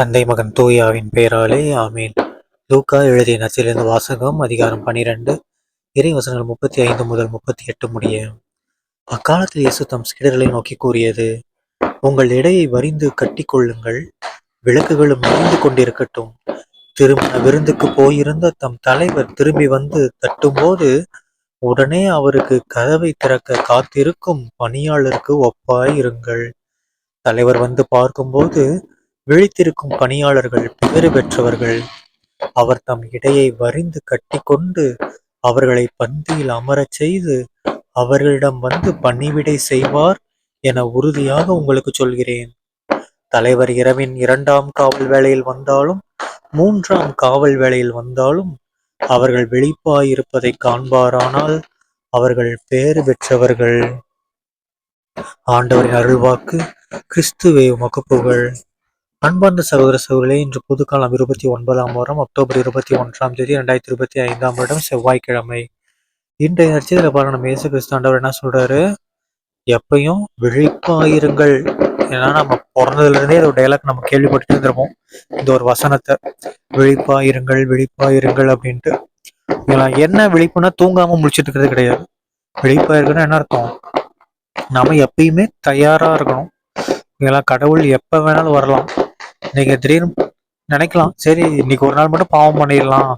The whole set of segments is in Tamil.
தந்தை மகன் தூயாவின் பெயராலே ஆமீன். லூக்கா எழுதிய நச்சிலிருந்து வாசகம் அதிகாரம் பனிரெண்டு இறை வசனங்கள் முப்பத்தி ஐந்து முதல் முப்பத்தி எட்டு முடிய. அக்காலத்தில் இயேசு தம் சீடர்களை நோக்கி கூறியது உங்கள் எடையை வரிந்து கட்டிக்கொள்ளுங்கள் விளக்குகளும் எரிந்து கொண்டிருக்கட்டும். திருமண விருந்துக்கு போயிருந்த தம் தலைவர் திரும்பி வந்து தட்டும்போது உடனே அவருக்கு கதவை திறக்க காத்திருக்கும் பணியாளருக்கு ஒப்பாய் இருங்கள் தலைவர் வந்து பார்க்கும்போது விழித்திருக்கும் பணியாளர்கள் பெயர் பெற்றவர்கள் அவர் தம் இடையை வரிந்து கட்டிக்கொண்டு அவர்களை பந்தியில் அமரச் செய்து அவர்களிடம் வந்து பணிவிடை செய்வார் என உறுதியாக உங்களுக்கு சொல்கிறேன். தலைவர் இரவின் இரண்டாம் காவல் வேளையில் வந்தாலும் மூன்றாம் காவல் வேளையில் வந்தாலும் அவர்கள் வெளிப்பாயிருப்பதை காண்பாரானால் அவர்கள் பேறு பெற்றவர்கள். ஆண்டவரின் அருள்வாக்கு கிறிஸ்துவே உமக்கு புகழ். அன்பார்ந்த சகோதர சகோதரிகளே இன்று புதுக்காலம் இருபத்தி ஒன்பதாம் வாரம் அக்டோபர் இருபத்தி ஒன்றாம் தேதி ரெண்டாயிரத்தி இருபத்தி ஐந்தாம் வருடம் செவ்வாய்க்கிழமை. இன்றைய நட்சத்திர பாருங்க இயேசு கிறிஸ்தாண்டவர் என்ன சொல்றாரு? எப்பயும் விழிப்பாயிருங்கள். ஏன்னா நம்ம பிறந்ததுல இருந்தே ஒரு டைலாக் நம்ம கேள்விப்பட்டு இருந்திருப்போம். இந்த ஒரு வசனத்தை விழிப்பாயிருங்கள் விழிப்பாயிருங்கள் அப்படின்ட்டு. என்ன விழிப்புனா தூங்காம முடிச்சிட்டு இருக்கிறது கிடையாது. விழிப்பாயிருக்குன்னா என்ன அர்த்தம்? நாம எப்பயுமே தயாரா இருக்கணும். ஓகேங்களா கடவுள் எப்போ வேணாலும் வரலாம். நீங்க திடீர்னு நினைக்கலாம். சரி இன்னைக்கு ஒரு நாள் மட்டும் பாவம் பண்ணிடலாம்.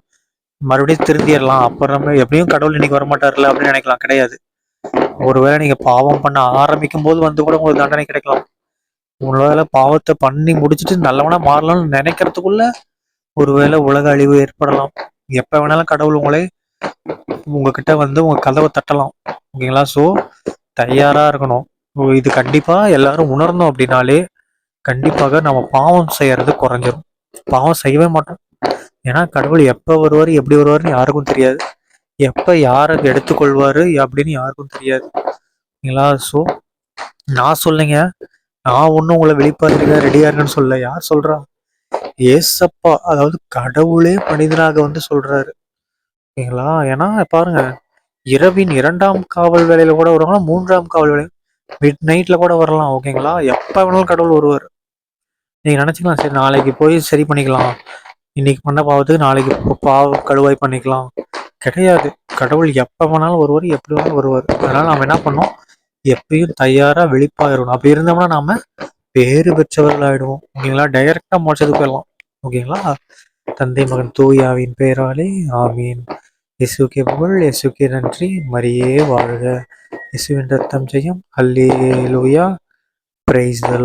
மறுபடியும் திருந்திடலாம். அப்புறம் எப்படியும் கடவுள் இன்னைக்கு வரமாட்டார்ல அப்படின்னு நினைக்கலாம். கிடையாது. ஒருவேளை நீங்க பாவம் பண்ண ஆரம்பிக்கும் போது வந்து கூட உங்களுக்கு தண்டனை கிடைக்கலாம். உங்களால பாவத்தை பண்ணி முடிச்சுட்டு நல்லவனா மாறலாம்னு நினைக்கிறதுக்குள்ள ஒருவேளை உலக அழிவு ஏற்படலாம். எப்ப வேணாலும் கடவுள் உங்களை உங்ககிட்ட வந்து உங்க கதவை தட்டலாம். ஓகேங்களா? ஸோ தயாரா இருக்கணும். இது கண்டிப்பா எல்லாரும் உணரணும் அப்படின்னாலே கண்டிப்பாக நம்ம பாவம் செய்யறது குறைஞ்சிரும். பாவம் செய்யவே மாட்டோம். ஏன்னா கடவுள் எப்போ வருவார் எப்படி வருவாருன்னு யாருக்கும் தெரியாது. எப்போ யாரை எடுத்துக்கொள்வார் அப்படின்னு யாருக்கும் தெரியாது. சரிங்களா ஸோ நான் சொல்லுங்க. நான் ஒன்றும் உங்களை வெளிப்பாருங்க ரெடியா இருக்குன்னு சொல்ல யார் சொல்றா? ஏசப்பா அதாவது கடவுளே மனிதனாக வந்து சொல்றாரு. ஓகேங்களா ஏன்னா பாருங்க. இரவின் இரண்டாம் காவல் வேலையில கூட வருவாங்களா? மூன்றாம் காவல் வேலை மிட் நைட்டில் கூட வரலாம் ஓகேங்களா எப்போ வேணாலும் கடவுள் வருவார். நீங்கள் நினச்சிக்கலாம் சரி நாளைக்கு போய் சரி பண்ணிக்கலாம். இன்னைக்கு பண்ண பாவத்துக்கு நாளைக்கு பாவ கழுவாய் பண்ணிக்கலாம். கிடையாது. கடவுள் எப்போ வேணாலும் வருவார் எப்படி வேணாலும் வருவார். அதனால் நாம் என்ன பண்ணோம் எப்பயும் தயாராக வெளிப்பாயிடணும் அப்படி இருந்தோம்னா நாம் பேறு பெற்றவர்கள் ஆகிடுவோம் ஓகேங்களா டைரெக்டாக மோட்சத்துக்கு போயிடலாம். ஓகேங்களா? தந்தை மகன் தூயாவின் பெயராலே ஆமீன். இசுக்கே புகழ் இசுக்கே நன்றி. மரியே வாழ்க. இசுவின் ரத்தம் ஜெயம். அல்லேலூயா. Praise the